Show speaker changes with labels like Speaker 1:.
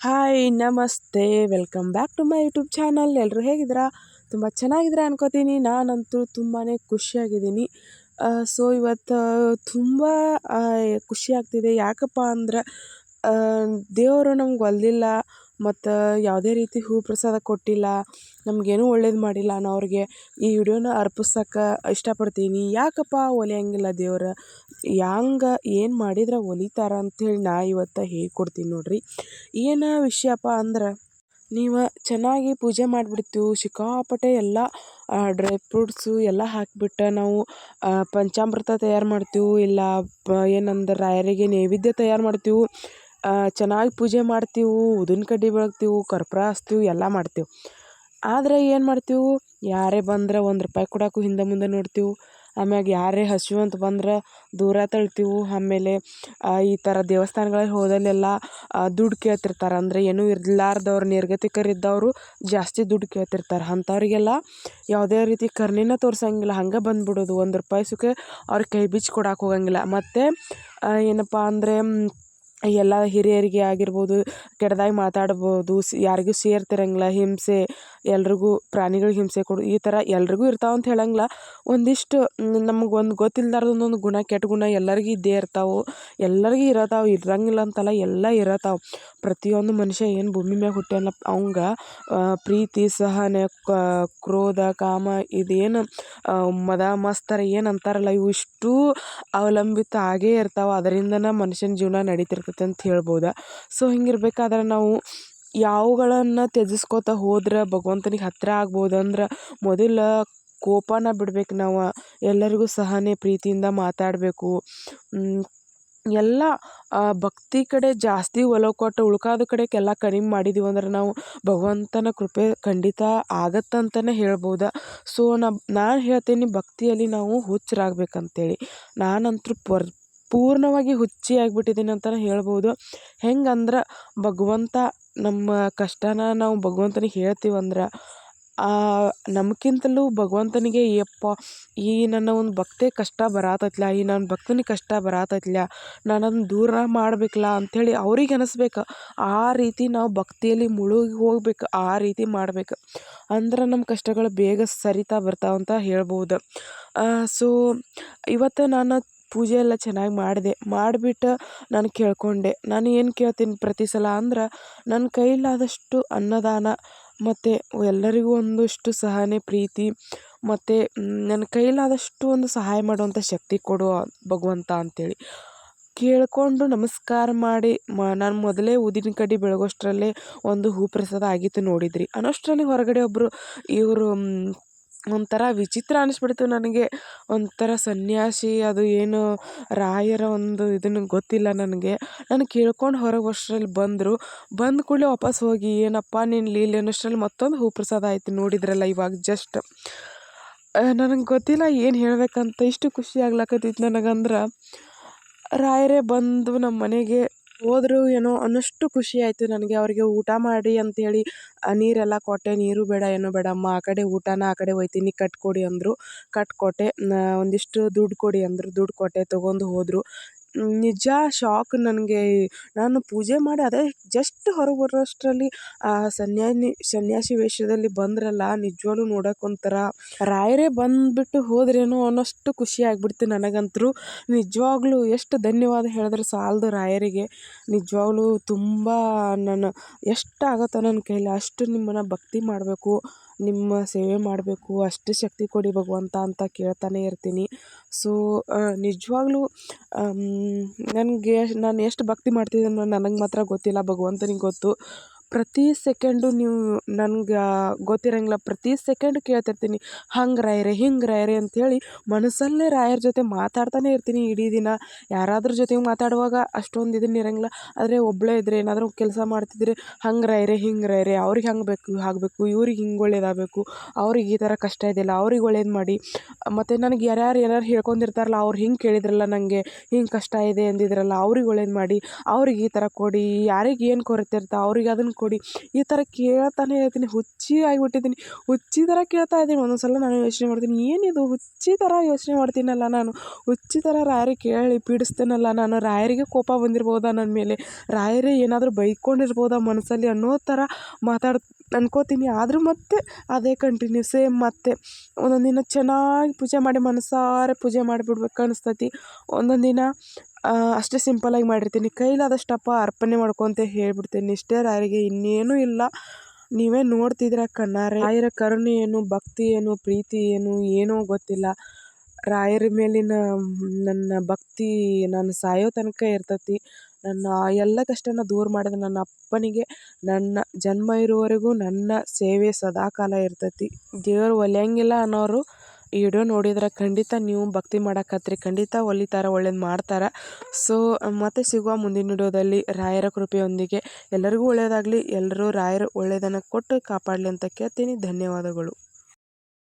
Speaker 1: Hi, ನಮಸ್ತೆ. Welcome back to my YouTube channel. ಎಲ್ಲರೂ ಹೇಗಿದ್ದೀರಾ? ತುಂಬ ಚೆನ್ನಾಗಿದ್ದೀರಾ ಅನ್ಕೋತೀನಿ. ನಾನಂತೂ ತುಂಬಾ ಖುಷಿಯಾಗಿದ್ದೀನಿ. ಸೊ ಇವತ್ತು ತುಂಬ ಖುಷಿ ಆಗ್ತಿದೆ. ಯಾಕಪ್ಪ ಅಂದ್ರೆ ದೇವರು ನಮ್ಗೆ ಒಲಿದಿಲ್ಲ. ಮತ್ತು ಯಾವುದೇ ರೀತಿ ಹೂ ಪ್ರಸಾದ ಕೊಟ್ಟಿಲ್ಲ, ನಮಗೇನು ಒಳ್ಳೇದು ಮಾಡಿಲ್ಲ ನಾ ಅವ್ರಿಗೆ ಈ ವಿಡಿಯೋನ ಅರ್ಪಿಸಕ್ಕ ಇಷ್ಟಪಡ್ತೀನಿ. ಯಾಕಪ್ಪ ಒಲಿಯಂಗಿಲ್ಲ ದೇವ್ರು? ಯಾಂಗೆ ಏನು ಮಾಡಿದ್ರೆ ಒಲಿತಾರ ಅಂಥೇಳಿ ನಾ ಇವತ್ತು ಹೇಳ್ಕೊಡ್ತೀನಿ ನೋಡಿರಿ. ಏನು ವಿಷಯಪ್ಪ ಅಂದ್ರೆ, ನೀವು ಚೆನ್ನಾಗಿ ಪೂಜೆ ಮಾಡಿಬಿಡ್ತೀವಿ, ಸಿಕ್ಕಾಪಟ್ಟೆ ಎಲ್ಲ ಡ್ರೈ ಫ್ರೂಟ್ಸು ಎಲ್ಲ ಹಾಕಿಬಿಟ್ಟು ನಾವು ಪಂಚಾಮೃತ ತಯಾರು ಮಾಡ್ತೀವಿ, ಇಲ್ಲ ಏನಂದ್ರೆ ರಾಯರಿಗೆ ನೈವೇದ್ಯ ತಯಾರು ಮಾಡ್ತೀವಿ ಚೆನ್ನಾಗಿ ಪೂಜೆ ಮಾಡ್ತೀವಿ ಊದಿನ ಕಡ್ಡಿ ಬೆಳಗ್ತೀವಿ, ಕರ್ಪೂರ ಹಚ್ತೀವಿ ಎಲ್ಲ ಮಾಡ್ತೀವಿ. ಆದರೆ ಏನು ಮಾಡ್ತೀವಿ? ಯಾರೇ ಬಂದ್ರೆ ಒಂದು ರೂಪಾಯಿ ಕೊಡೋಕ್ಕೂ ಹಿಂದೆ ಮುಂದೆ ನೋಡ್ತೀವಿ. ಆಮ್ಯಾಗ ಯಾರೇ ಹಸಿವು ಅಂತ ಬಂದ್ರೆ ದೂರ ತಳ್ತೀವಿ. ಆಮೇಲೆ ಈ ಥರ ದೇವಸ್ಥಾನಗಳಲ್ಲಿ ಹೋದಲ್ಲೆಲ್ಲ ದುಡ್ಡು ಕೇಳ್ತಿರ್ತಾರೆ. ಅಂದರೆ ಏನೂ ಇರ್ಲಾರ್ದವ್ರು ನಿರ್ಗತಿಕರಿದ್ದವರು ಜಾಸ್ತಿ ದುಡ್ಡು ಕೇಳ್ತಿರ್ತಾರೆ. ಅಂಥವ್ರಿಗೆಲ್ಲ ಯಾವುದೇ ರೀತಿ ಕರ್ನಿನ ತೋರಿಸಂಗಿಲ್ಲ. ಹಂಗೆ ಬಂದ್ಬಿಡೋದು. ಒಂದು ರೂಪಾಯಿ ಸುಖ ಅವ್ರಿಗೆ ಕೈ ಬಿಚ್ಚಿ ಕೊಡಕ್ಕೆ ಹೋಗಂಗಿಲ್ಲ. ಮತ್ತು ಏನಪ್ಪ ಅಂದರೆ ಎಲ್ಲ ಹಿರಿಯರಿಗೆ ಆಗಿರ್ಬೋದು ಕೆಡ್ದಾಗಿ ಮಾತಾಡ್ಬೋದು, ಸ್ ಯಾರಿಗೂ ಸೇರ್ತಿರಂಗಿಲ್ಲ, ಹಿಂಸೆ, ಎಲ್ರಿಗೂ ಪ್ರಾಣಿಗಳಿಗೆ ಹಿಂಸೆ ಕೊಡು, ಈ ಥರ ಎಲ್ರಿಗೂ ಇರ್ತಾವೆ ಅಂತ ಹೇಳಂಗಿಲ್ಲ. ಒಂದಿಷ್ಟು ನಮಗೆ ಒಂದು ಒಂದೊಂದು ಗುಣ, ಕೆಟ್ಟ ಗುಣ ಎಲ್ಲರಿಗೂ ಇದ್ದೇ ಇರ್ತಾವೆ. ಎಲ್ಲರಿಗೂ ಇರತಾವೆ, ಇರಂಗಿಲ್ಲ ಅಂತಲ್ಲ ಎಲ್ಲ ಇರತಾವೆ. ಪ್ರತಿಯೊಂದು ಮನುಷ್ಯ ಏನು ಭೂಮಿ ಮ್ಯಾಗ ಹುಟ್ಟ್ಯಾನ ಅವಂಗೆ ಪ್ರೀತಿ, ಸಹನೆ ಕ್ರೋಧ, ಕಾಮ ಇದೇನು ಮದ, ಮಸ್ತರ ಏನು ಅಂತಾರಲ್ಲ ಇವು ಇಷ್ಟೂ ಅವಲಂಬಿತ ಆಗೇ ಇರ್ತಾವೆ. ಅದರಿಂದನೇ ಮನುಷ್ಯನ ಜೀವನ ನಡೀತಿರ್ತೈತೆ. ಅಂತ ಹೇಳ್ಬೋದು. ಸೊ ಹಿಂಗಿರ್ಬೇಕಾದ್ರೆ ನಾವು ಯಾವುಗಳನ್ನು ತ್ಯಜಿಸ್ಕೋತ ಹೋದ್ರೆ ಭಗವಂತನಿಗೆ ಹತ್ತಿರ ಆಗ್ಬೋದು ಅಂದ್ರೆ ಮೊದಲು ಕೋಪನ ಬಿಡ್ಬೇಕು ನಾವು. ಎಲ್ಲರಿಗೂ ಸಹನೆ, ಪ್ರೀತಿಯಿಂದ ಮಾತಾಡಬೇಕು. ಎಲ್ಲ ಭಕ್ತಿ ಕಡೆ ಜಾಸ್ತಿ ಒಲವು ಕೊಟ್ಟು ಉಳ್ಕಾದ ಕಡೆಗೆಲ್ಲ ಕಡಿಮೆ ಮಾಡಿದೀವಿ ಅಂದ್ರೆ ನಾವು ಭಗವಂತನ ಕೃಪೆ ಖಂಡಿತ ಆಗತ್ತಂತಲೇ ಹೇಳ್ಬೋದು. ಸೊ ನಾ, ನಾನು ಹೇಳ್ತೀನಿ ಭಕ್ತಿಯಲ್ಲಿ ನಾವು ಹುಚ್ಚರಾಗ್ಬೇಕಂತೇಳಿ. ನಾನಂತೂ ಪರ್ ಪೂರ್ಣವಾಗಿ ಹುಚ್ಚಿ ಆಗ್ಬಿಟ್ಟಿದ್ದೀನಿ ಅಂತಲೇ ಹೇಳ್ಬೋದು. ಹೆಂಗಂದ್ರೆ ಭಗವಂತ ನಮ್ಮ ಕಷ್ಟನ ನಾವು ಭಗವಂತನಿಗೆ ಹೇಳ್ತೀವಂದ್ರೆ ನಮ್ಗಿಂತಲೂ ಭಗವಂತನಿಗೆ, ಯಪ್ಪ, ಈ ನನ್ನ ಒಂದು ಭಕ್ತೆ ಕಷ್ಟ ಬರಾತತ್ಲ, ಈ ನನ್ನ ಭಕ್ತನಿಗೆ ಕಷ್ಟ ಬರಾತತ್ಲ ನಾನು ಅದನ್ನ ದೂರ ಮಾಡ್ಬೇಕಲ್ಲ ಅಂಥೇಳಿ ಅವ್ರಿಗೆ ಅನಿಸ್ಬೇಕು. ಆ ರೀತಿ ನಾವು ಭಕ್ತಿಯಲ್ಲಿ ಮುಳುಗಿ ಹೋಗ್ಬೇಕು, ಆ ರೀತಿ ಮಾಡ್ಬೇಕು. ಅಂದ್ರೆ ನಮ್ಮ ಕಷ್ಟಗಳು ಬೇಗ ಸರಿತಾ ಬರ್ತಾವಂತ ಹೇಳ್ಬೋದು. ಸೊ, ಇವತ್ತು ನಾನು ಪೂಜೆ ಎಲ್ಲ ಚೆನ್ನಾಗಿ ಮಾಡಿದೆ. ಮಾಡಿಬಿಟ್ಟು ನಾನು ಕೇಳಿಕೊಂಡೆ. ನಾನು ಏನು ಕೇಳ್ತೀನಿ ಪ್ರತಿ ಸಲ ಅಂದ್ರೆ ನನ್ನ ಕೈಲಾದಷ್ಟು ಅನ್ನದಾನ ಮತ್ತು ಎಲ್ಲರಿಗೂ ಒಂದಷ್ಟು ಸಹನೆ, ಪ್ರೀತಿ ಮತ್ತು ನನ್ನ ಕೈಲಾದಷ್ಟು ಒಂದು ಸಹಾಯ ಮಾಡುವಂಥ ಶಕ್ತಿ ಕೊಡು ಭಗವಂತ ಅಂಥೇಳಿ ಕೇಳಿಕೊಂಡು ನಮಸ್ಕಾರ ಮಾಡಿ ಮ, ನಾನು ಮೊದಲೇ ಊದಿನ ಕಡ್ಡಿ ಬೆಳಗೋಷ್ಟರಲ್ಲೇ ಒಂದು ಹೂ ಪ್ರಸಾದ ಆಗಿತ್ತು ನೋಡಿದ್ರಿ. ಅನ್ನೋಷ್ಟರಲ್ಲಿ ಹೊರಗಡೆ ಒಬ್ಬರು ಇವರು ಒಂಥರ ವಿಚಿತ್ರ ಅನಿಸ್ಬಿಡ್ತು ನನಗೆ. ಒಂಥರ ಸನ್ಯಾಸಿ, ಅದು ಏನು ರಾಯರ ಒಂದು ಇದನ್ನು ಗೊತ್ತಿಲ್ಲ ನನಗೆ. ನಾನು ಕೇಳ್ಕೊಂಡು ಹೊರಗೆ ಅಷ್ಟರಲ್ಲಿ ಬಂದರು. ಬಂದ ಕೂಡಲೇ ವಾಪಸ್ ಹೋಗಿ, ಏನಪ್ಪ ನೀನು ಲೀಲೆ ಅನ್ನೋಷ್ಟರಲ್ಲಿ ಮತ್ತೊಂದು ಹೂ ಪ್ರಸಾದ ಆಯಿತು ನೋಡಿದ್ರಲ್ಲ ಇವಾಗ ಜಸ್ಟ್ ನನಗೆ ಗೊತ್ತಿಲ್ಲ ಏನು ಹೇಳಬೇಕಂತ, ಇಷ್ಟು ಖುಷಿ ಆಗ್ಲಕತ್ತಿತ್ತು ನನಗಂದ್ರೆ ರಾಯರೇ ಬಂದು ನಮ್ಮ ಮನೆಗೆ ಹೋದ್ರು ಏನೋ ಅನ್ನೋಷ್ಟು ಖುಷಿ ಆಯಿತು ನನಗೆ. ಅವರಿಗೆ ಊಟ ಮಾಡಿ ಅಂಥೇಳಿ ನೀರೆಲ್ಲ ಕೊಟ್ಟೆ, ನೀರು ಬೇಡ, ಏನೂ ಬೇಡಮ್ಮ ಆ ಕಡೆ ಊಟನ ಆ ಕಡೆ ಒಯ್ತೀನಿ ಕಟ್ಕೊಡಿ ಅಂದರು. ಕಟ್ಕೊಟ್ಟೆ ಒಂದಿಷ್ಟು ದುಡ್ಡು ಕೊಡಿ ಅಂದರು. ದುಡ್ಡು ಕೊಟ್ಟೆ, ತೊಗೊಂಡು ಹೋದರು. ನಿಜ ಶಾಕ್ ನನಗೆ. ನಾನು ಪೂಜೆ ಮಾಡಿ ಅದೇ ಜಸ್ಟ್ ಹೊರಗೆ ಬರೋಷ್ಟರಲ್ಲಿ ಆ ಸನ್ಯಾನಿ, ಸನ್ಯಾಸಿ ವೇಷದಲ್ಲಿ ಬಂದ್ರಲ್ಲ, ನಿಜವಾಗ್ಲೂ ನೋಡೋಕೆ ಒಂಥರ ರಾಯರೇ ಬಂದುಬಿಟ್ಟು ಹೋದ್ರೇನೋ ಅನ್ನೋಷ್ಟು ಖುಷಿ ಆಗ್ಬಿಡ್ತು ನನಗಂತೂ. ನಿಜವಾಗ್ಲೂ ಎಷ್ಟು ಧನ್ಯವಾದ ಹೇಳಿದ್ರೆ ಸಾಲದು ರಾಯರಿಗೆ. ನಿಜವಾಗ್ಲೂ ತುಂಬ ನಾನು ಎಷ್ಟು ಆಗುತ್ತೋ ನನ್ನ ಕೈಲಿ ಅಷ್ಟು ನಿಮ್ಮನ್ನು ಭಕ್ತಿ ಮಾಡಬೇಕು. ನಿಮ್ಮ ಸೇವೆ ಮಾಡಬೇಕು, ಅಷ್ಟು ಶಕ್ತಿ ಕೊಡಿ ಭಗವಂತ ಅಂತ ಕೇಳ್ತಾನೆ ಇರ್ತೀನಿ. ಸೊ ನಿಜವಾಗ್ಲೂ ನನಗೆ, ನಾನು ಎಷ್ಟು ಭಕ್ತಿ ಮಾಡ್ತಿದ್ದೀನೋ ನನಗೆ ಮಾತ್ರ ಗೊತ್ತಿಲ್ಲ, ಭಗವಂತನಿಗೆ ಗೊತ್ತು. ಪ್ರತಿ ಸೆಕೆಂಡು ನೀವು ನನ್ಗೆ ಗೊತ್ತಿರಂಗಿಲ್ಲ, ಪ್ರತಿ ಸೆಕೆಂಡ್ ಕೇಳ್ತಿರ್ತೀನಿ, ಹಂಗೆ ರಾಯರೇ, ಹಿಂಗೆ ರಾಯರೇ ಅಂಥೇಳಿ ಮನಸ್ಸಲ್ಲೇ ರಾಯರ ಜೊತೆ ಮಾತಾಡ್ತಾನೆ ಇರ್ತೀನಿ ಇಡೀ ದಿನ. ಯಾರಾದ್ರ ಜೊತೆ ಮಾತಾಡುವಾಗ ಅಷ್ಟೊಂದು ಇದನ್ನ ಇರಂಗಿಲ್ಲ. ಆದರೆ ಒಬ್ಬಳೇ ಇದ್ರೆ ಏನಾದರೂ ಕೆಲಸ ಮಾಡ್ತಿದ್ರೆ ಹಂಗೆ ರಾಯರೇ, ಹಿಂಗೆ ರಾಯರೇ, ಅವ್ರಿಗೆ ಹಂಗೆ ಬೇಕು, ಆಗಬೇಕು, ಇವ್ರಿಗೆ ಹಿಂಗೆ ಒಳ್ಳೇದಾಗಬೇಕು, ಅವ್ರಿಗೆ ಈ ಥರ ಕಷ್ಟ ಇದೆಯಲ್ಲ, ಅವ್ರಿಗೆ ಒಳ್ಳೇದು ಮಾಡಿ. ಮತ್ತು ನನಗೆ ಯಾರ್ಯಾರು ಏನಾರು ಹೇಳ್ಕೊಂಡಿರ್ತಾರಲ್ಲ, ಅವ್ರು ಹಿಂಗೆ ಕೇಳಿದ್ರಲ್ಲ ನನಗೆ ಹಿಂಗೆ ಕಷ್ಟ ಇದೆ ಅಂದಿದ್ರಲ್ಲ, ಅವ್ರಿಗೆ ಒಳ್ಳೇದು ಮಾಡಿ, ಅವ್ರಿಗೆ ಈ ಥರ ಕೊಡಿ, ಯಾರಿಗೆ ಏನು ಕೊರತೆ ಇರ್ತಾ, ಅವ್ರಿಗೆ ಅದನ್ನು ಕೊಡಿ. ಈ ಥರ ಕೇಳ್ತಾನೆ ಇರ್ತೀನಿ, ಹುಚ್ಚಿ ಆಗಿಬಿಟ್ಟಿದ್ದೀನಿ. ಹುಚ್ಚಿ ಥರ ಕೇಳ್ತಾ ಇದ್ದೀನಿ. ಒಂದೊಂದು ಸಲ ನಾನು ಯೋಚನೆ ಮಾಡ್ತೀನಿ, ಏನಿದು? ಹುಚ್ಚಿ ಥರ ಯೋಚನೆ ಮಾಡ್ತೀನಲ್ಲ ನಾನು. ಹುಚ್ಚಿ ಥರ ರಾಯರಿಗೆ ಕೇಳಿ ಪೀಡಿಸ್ತೇನಲ್ಲ ನಾನು. ರಾಯರಿಗೆ ಕೋಪ ಬಂದಿರ್ಬೋದಾ ನನ್ನ ಮೇಲೆ? ರಾಯರೇ ಏನಾದರೂ ಬೈಕೊಂಡಿರ್ಬೋದಾ ಮನಸ್ಸಲ್ಲಿ ಅನ್ನೋ ಥರ ಮಾತಾಡ್ ಅನ್ಕೋತೀನಿ. ಆದರೂ ಮತ್ತೆ ಅದೇ ಕಂಟಿನ್ಯೂ ಸೇಮ್ ಮತ್ತೆ. ಒಂದೊಂದು ದಿನ ಚೆನ್ನಾಗಿ ಪೂಜೆ ಮಾಡಿ ಮನಸಾರೆ ಪೂಜೆ ಮಾಡಿಬಿಡ್ಬೇಕು ಅನಿಸ್ತೈತಿ. ಒಂದೊಂದು ದಿನ ಅಷ್ಟೇ ಸಿಂಪಲಾಗಿ ಮಾಡಿರ್ತೀನಿ. ಕೈಲಾದಷ್ಟಪ್ಪ ಅರ್ಪಣೆ ಮಾಡ್ಕೊತ ಹೇಳ್ಬಿಡ್ತೀನಿ. ಇಷ್ಟೇ ರಾಯರಿಗೆ ಇನ್ನೇನೂ ಇಲ್ಲ. ನೀವೇ ನೋಡ್ತಿದ್ದೀರ ಕಣ್ಣಾರೆ. ರಾಯರ ಕರುಣೆ ಏನು, ಭಕ್ತಿ ಏನು, ಪ್ರೀತಿ ಏನು, ಏನೋ ಗೊತ್ತಿಲ್ಲ. ರಾಯರ ಮೇಲಿನ, ನನ್ನ ಭಕ್ತಿ ನಾನು ಸಾಯೋ ತನಕ ಇರ್ತೈತಿ. ನನ್ನ ಎಲ್ಲ ಕಷ್ಟನ ದೂರ ಮಾಡಿದ ನನ್ನ ಅಪ್ಪನಿಗೆ ನನ್ನ ಜನ್ಮ ಇರುವವರೆಗೂ ನನ್ನ ಸೇವೆ ಸದಾಕಾಲ ಇರ್ತೈತಿ. ದೇವರು ಒಲಿಯಂಗಿಲ್ಲ ಅನ್ನೋರು ಈ ವಿಡಿಯೋ ನೋಡಿದ್ರೆ ಖಂಡಿತ ನೀವು ಭಕ್ತಿ ಮಾಡಕತ್ರಿ. ಖಂಡಿತ ಒಲಿತಾರ, ಒಳ್ಳೇದು ಮಾಡ್ತಾರೆ. ಸೊ ಮತ್ತೆ ಸಿಗುವ ಮುಂದಿನ ವಿಡಿಯೋದಲ್ಲಿ ರಾಯರ ಕೃಪೆಯೊಂದಿಗೆ. ಎಲ್ಲರಿಗೂ ಒಳ್ಳೆಯದಾಗಲಿ ಎಲ್ಲರೂ ರಾಯರು ಒಳ್ಳೆಯದನ್ನು ಕೊಟ್ಟು ಕಾಪಾಡಲಿ ಅಂತ ಕೇಳ್ತೀನಿ. ಧನ್ಯವಾದಗಳು.